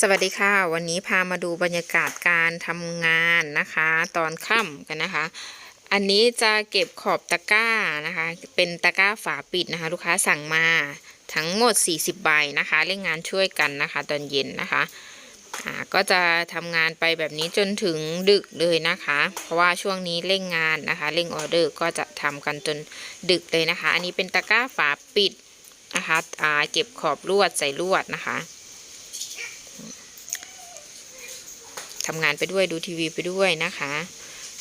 สวัสดีค่ะ วันนี้พามาดูบรรยากาศการทำงานนะคะ ตอนค่ำกันนะคะ อันนี้จะเก็บขอบตะกร้านะคะ เป็นตะกร้าฝาปิดนะคะ ลูกค้าสั่งมาทั้งหมด 40 ใบนะคะเล่นงานช่วยกันนะคะ ตอนเย็นนะคะก็จะทำงานไปแบบนี้จนถึงดึกเลยนะคะ เพราะว่าช่วงนี้เร่งงานนะคะเร่งออเดอร์ก็จะทำกันจนดึกเลยนะคะ อันนี้เป็นตะกร้าฝาปิดนะคะอ่าเก็บขอบลวดใส่ลวดนะคะำงานไปด้วยดูทีวีไปด้วยนะคะ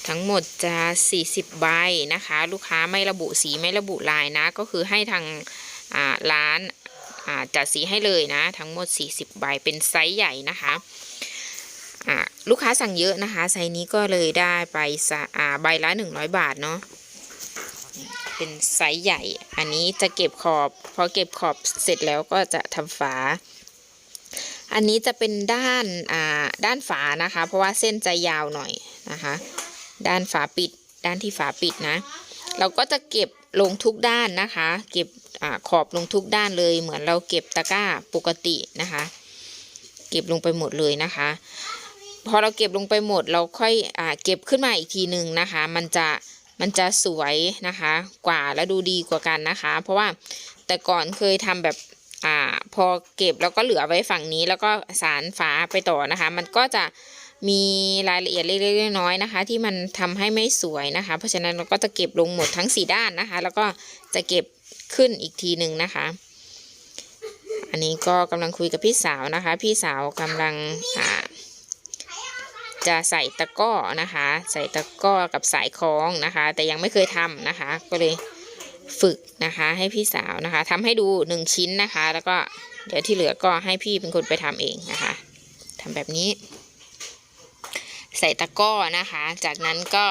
ทั้งหมดจะ 40 ใบนะคะ ลูกค้าไม่ระบุสีไม่ระบุลายนะ ก็คือให้ทางร้านจัดสีให้เลยนะ ทั้งหมด 40 ใบเป็นไซส์ใหญ่นะคะลูกค้าสั่งเยอะนะคะ ไซส์นี้ก็เลยได้ไปใบละ 100 บาทเนาะเป็นไซส์ใหญ่ อันนี้จะเก็บขอบ พอเก็บขอบเสร็จแล้วก็จะทำฝา อันนี้จะเป็นด้านอ่า ด้านฝานะคะ เพราะว่าเส้นจะยาวหน่อยนะคะ ด้านฝาปิด ด้านที่ฝาปิดนะ เราก็จะเก็บลงทุกด้านนะคะ เก็บอขอบลงทุกด้านเลย เหมือนเราเก็บตะกร้าปกตินะคะ เก็บลงไปหมดเลยนะคะ พอเราเก็บลงไปหมดเราค่อยอเก็บขึ้นมาอีกทีหนึ่งนะคะ มันจะมันจะสวยนะคะ กว่าและดูดีกว่ากันนะคะ เพราะว่าแต่ก่อนเคยทำแบบ อ่าพอเก็บแล้วก็เหลือไว้ฝั่งนี้แล้วก็สารฝาไปต่อนะคะ มันก็จะมีรายละเอียดเล็กๆน้อยๆนะคะ ที่มันทำให้ไม่สวยนะคะ เพราะฉะนั้นเราก็จะเก็บลงหมดทั้งสี่ด้านนะคะ แล้วก็จะเก็บขึ้นอีกทีหนึ่งนะคะ อันนี้ก็กำลังคุยกับพี่สาวนะคะ พี่สาวกำลังอ่าจะใส่ตะก้อนะคะ ใส่ตะก้อกับสายคล้องนะคะ แต่ยังไม่เคยทำนะคะ ก็เลย ฝึกนะคะ ให้พี่สาวนะคะทำให้ดูหนึ่งชิ้นนะคะ แล้วก็เดี๋ยวที่เหลือก็ให้พี่เป็นคนไปทำเองนะคะทำแบบนี้ ใส่ตะกร้อนะคะ จากนั้นก็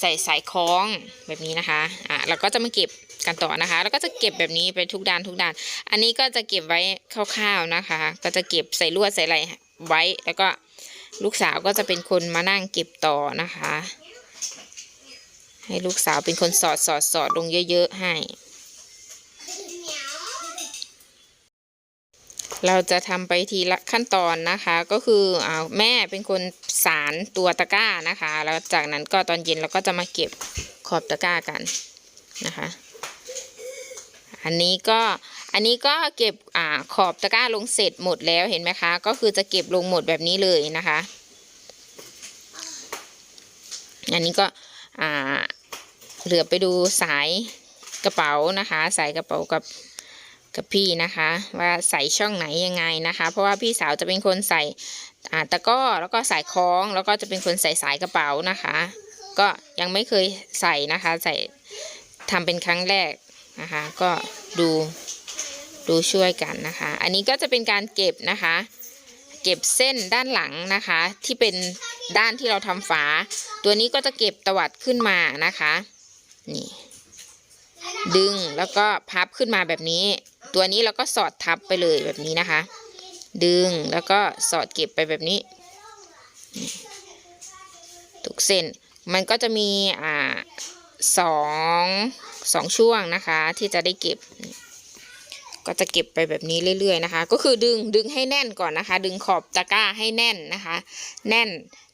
ใส่สายคล้องแบบนี้นะคะอะเราก็จะมาเก็บกันต่อนะคะ แล้วก็จะเก็บแบบนี้ไปทุกด้านทุกด้าน อันนี้ก็จะเก็บไว้คร่าวๆนะคะ ก็จะเก็บใส่ลวดใส่อะไรไว้ แล้วก็ลูกสาวก็จะเป็นคนมานั่งเก็บต่อนะคะ ให้ลูกสาวเป็นคนสอดสอดสอดลงเยอะ ๆ ให้ เราจะทำไปทีละขั้นตอนนะคะ ก็คืออาแม่เป็นคนสารตัวตะกร้านะคะ แล้วจากนั้นก็ตอนเย็นเราก็จะมาเก็บขอบตะกร้ากันนะคะ อันนี้ก็อันนี้ก็เก็บอ่าขอบตะกร้าลงเสร็จหมดแล้วเห็นไหมคะ ก็คือจะเก็บลงหมดแบบนี้เลยนะคะ อันนี้ก็ อ่าเหลือไปดูสายกระเป๋านะคะ สายกระเป๋ากับกับพี่นะคะ ว่าใส่ช่องไหนยังไงนะคะ เพราะว่าพี่สาวจะเป็นคนใส่อ่าตะก้อแล้วก็สายคล้องแล้วก็จะเป็นคนใส่สายกระเป๋านะคะ ก็ยังไม่เคยใส่นะคะ ใส่ทำเป็นครั้งแรกนะคะ ก็ดูดูช่วยกันนะคะ อันนี้ก็จะเป็นการเก็บนะคะ เก็บเส้นด้านหลังนะคะ ที่เป็นด้านที่เราทำฝา ตัวนี้ก็จะเก็บตวัดขึ้นมานะคะ นี่ ดึงแล้วก็พับขึ้นมาแบบนี้ ตัวนี้เราก็สอดทับไปเลยแบบนี้นะคะ ดึงแล้วก็สอดเก็บไปแบบนี้ ทุกเส้นมันก็จะมีอ่าสองสองช่วงนะคะที่จะได้เก็บ ก็จะเก็บไปแบบนี้เรื่อยๆนะคะ ก็คือดึงดึงให้แน่นก่อนนะคะ ดึงขอบตะกร้าให้แน่นนะคะ แน่น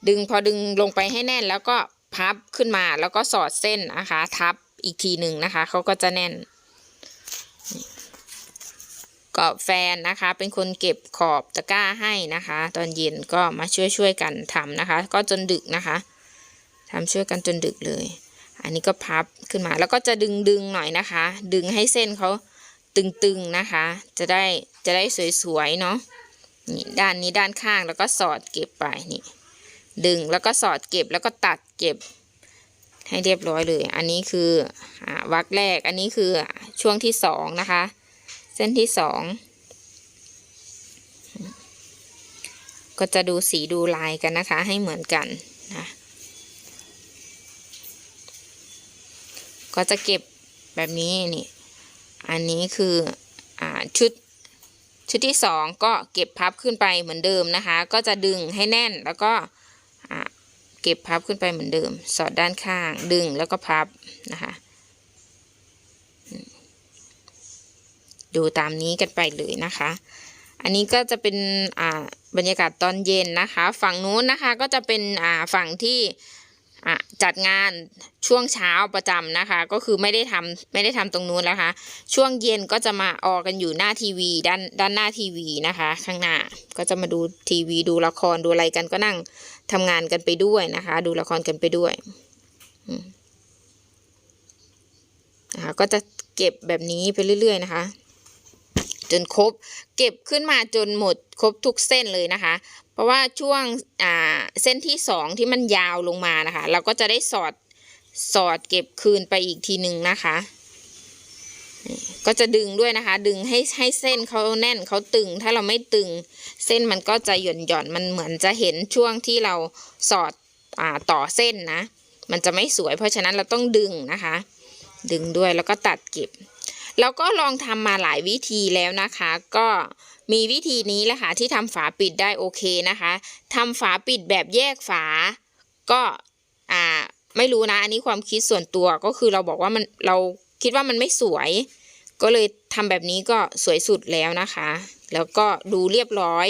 ดึงพอดึงลงไปให้แน่นแล้วก็พับขึ้นมาแล้วก็สอดเส้นนะคะ ทับอีกทีหนึ่งนะคะเขาก็จะแน่นก็แฟนนะคะ เป็นคนเก็บขอบตะกร้าให้นะคะ ตอนเย็นก็มาช่วยช่วยๆกันทำนะคะ ก็จนดึกนะคะทำช่วยกันจนดึกเลย อันนี้ก็พับขึ้นมาแล้วก็จะดึงดึงหน่อยนะคะ ดึงให้เส้นเขา ตึงๆนะคะ จะได้จะได้สวยๆเนาะนี่ด้านนี้ด้านข้างแล้วก็สอดเก็บไปนี่ดึงแล้วก็สอดเก็บแล้วก็ตัดเก็บให้เรียบร้อยเลย อันนี้คืออวักแรก อันนี้คือช่วงที่สองนะคะ เส้นที่สองก็จะดูสีดูลายกันนะคะ ให้เหมือนกันนะ ก็จะเก็บแบบนี้นี่ อันนี้คืออ่าชุดชุดที่สองก็เก็บพับขึ้นไปเหมือนเดิมนะคะ ก็จะดึงให้แน่นแล้วก็อ่าเก็บพับขึ้นไปเหมือนเดิม สอดด้านข้างดึงแล้วก็พับนะคะดูตามนี้กันไปเลยนะคะ อันนี้ก็จะเป็นอ่าบรรยากาศตอนเย็นนะคะ ฝั่งนู้นนะคะก็จะเป็นอ่าฝั่งที่ จัดงานช่วงเช้าประจำนะคะ ก็คือไม่ได้ทำไม่ได้ทำตรงนู้นแล้วค่ะ ช่วงเย็นก็จะมาออกกันอยู่หน้าทีวีด้านด้านหน้าทีวีนะคะ ข้างหน้าก็จะมาดูทีวีดูละครดูอะไรกันก็นั่งทำงานกันไปด้วยนะคะ ดูละครกันไปด้วยนะคะก็จะเก็บแบบนี้ไปเรื่อย ๆ นะคะ จนครบเก็บขึ้นมาจนหมดครบทุกเส้นเลยนะคะ เพราะว่าช่วงอ่าเส้นที่สองที่มันยาวลงมานะคะ เราก็จะได้สอดสอดเก็บคืนไปอีกทีหนึ่งนะคะก็จะดึงด้วยนะคะ ดึงให้ให้เส้นเขาแน่นเขาตึง ถ้าเราไม่ตึง เส้นมันก็จะหย่อนหย่อนมันเหมือนจะเห็นช่วงที่เราสอดอ่าต่อเส้นนะ มันจะไม่สวย เพราะฉะนั้นเราต้องดึงนะคะ ดึงด้วยแล้วก็ตัดเก็บ แล้วก็ลองทำมาหลายวิธีแล้วนะคะ ก็ มีวิธีนี้แหละค่ะที่ทำฝาปิดได้โอเคนะคะทำฝาปิดแบบแยกฝา ก็อ่าไม่รู้นะอันนี้ความคิดส่วนตัวก็คือเราบอกว่ามันเราคิดว่ามันไม่สวย ก็เลยทำแบบนี้ก็สวยสุดแล้วนะคะ แล้วก็ดูเรียบร้อย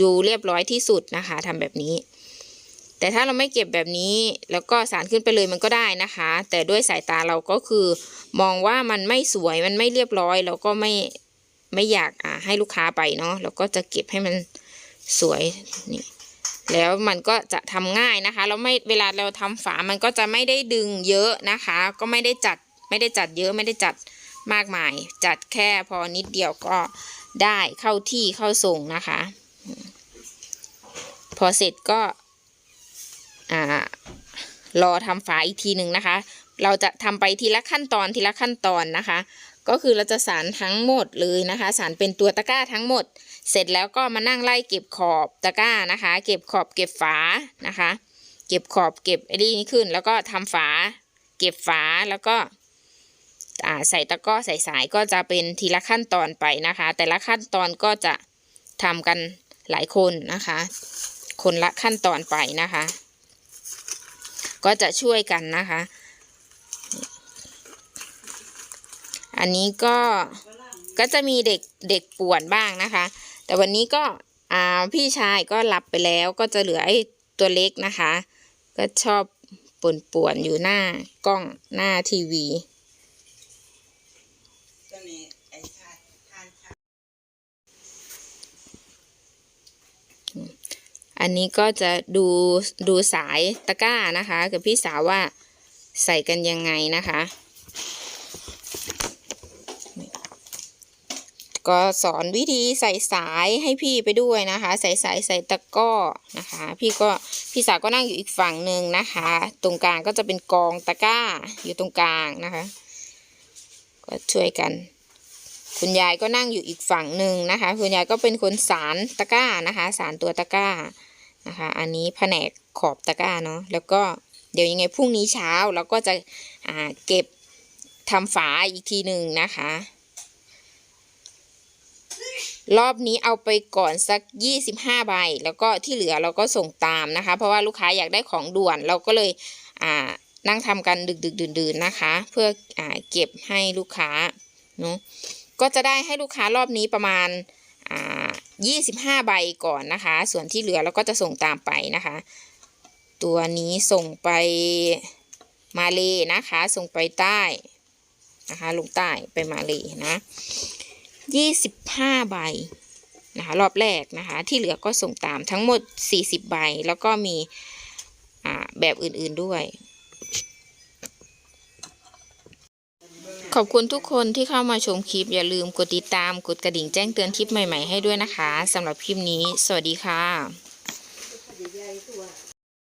ดูเรียบร้อยที่สุดนะคะทำแบบนี้ แต่ถ้าเราไม่เก็บแบบนี้ แล้วก็สารขึ้นไปเลยมันก็ได้นะคะ แต่ด้วยสายตาเราก็คือ มองว่ามันไม่สวยมันไม่เรียบร้อย เราก็ไม่ ไม่อยากอ่าให้ลูกค้าไปเนาะเราก็จะเก็บให้มันสวยนี่แล้วมันก็จะทำง่ายนะคะแล้วไม่เวลาเราทำฝามันก็จะไม่ได้ดึงเยอะนะคะ ก็ไม่ได้จัดไม่ได้จัดเยอะไม่ได้จัดมากมาย จัดแค่พอนิดเดียวก็ได้เข้าที่เข้าทรงนะคะ พอเสร็จก็อ่ารอทำฝาอีกทีหนึ่งนะคะ เราจะทำไปทีละขั้นตอนทีละขั้นตอนนะคะ ก็คือเราจะสารทั้งหมดเลยนะคะ สารเป็นตัวตะกร้าทั้งหมด เสร็จแล้วก็มานั่งไล่เก็บขอบตะกร้านะคะ เก็บขอบเก็บฝานะคะ เก็บขอบเก็บไอ้นี่ขึ้น แล้วก็ทำฝา เก็บฝาแล้วก็ใส่ตะกร้อใส่สายก็จะเป็นทีละขั้นตอนไปนะคะ แต่ละขั้นตอนก็จะทำกันหลายคนนะคะ คนละขั้นตอนไปนะคะ ก็จะช่วยกันนะคะ อันนี้ก็ก็จะมีเด็กเด็กป่วนบ้างนะคะ แต่วันนี้ก็อ่าพี่ชายก็หลับไปแล้วก็จะเหลือไอ้ตัวเล็กนะคะ ก็ชอบป่วนป่วนอยู่หน้ากล้องหน้าทีวีอันนี้ก็จะดูดูสายตะกร้านะคะ กับพี่สาวว่าใส่กันยังไงนะคะ ก็สอนวิธีใส่สายให้พี่ไปด้วยนะคะ ใส่สายใส่ตะก้อนะคะ พี่ก็พี่สาวก็นั่งอยู่อีกฝั่งหนึ่งนะคะ ตรงกลางก็จะเป็นกองตะก้าอยู่ตรงกลางนะคะ ก็ช่วยกัน คุณยายก็นั่งอยู่อีกฝั่งหนึ่งนะคะ คุณยายก็เป็นคนสารตะก้านะคะ สารตัวตะก้านะคะ อันนี้แผนกขอบตะก้าเนาะแล้วก็เดี๋ยวยังไงพรุ่งนี้เช้าเราก็จะอ่าเก็บทำฝาอีกทีหนึ่งนะคะ รอบนี้เอาไปก่อนสัก 25 ใบ แล้วก็ที่เหลือเราก็ส่งตามนะคะ เพราะว่าลูกค้าอยากได้ของด่วนเราก็เลยอ่านั่งทำกันดึกดึกๆดื่นๆนะคะ เพื่ออเก็บให้ลูกค้าเนาะก็จะได้ให้ลูกค้ารอบนี้ประมาณอ่า25 ใบก่อนนะคะ ส่วนที่เหลือเราก็จะส่งตามไปนะคะ ตัวนี้ส่งไปมาเลยนะคะ ส่งไปใต้นะคะ ลงใต้ไปมาเลยนะ 25 ใบนะคะรอบแรกนะคะ ที่เหลือก็ส่งตามทั้งหมด 40 ใบ แล้วก็มีแบบอื่นๆด้วย ขอบคุณทุกคนที่เข้ามาชมคลิป อย่าลืมกดติดตามกดกระดิ่งแจ้งเตือนคลิปใหม่ๆให้ด้วยนะคะสำหรับคลิปนี้ สวัสดีค่ะ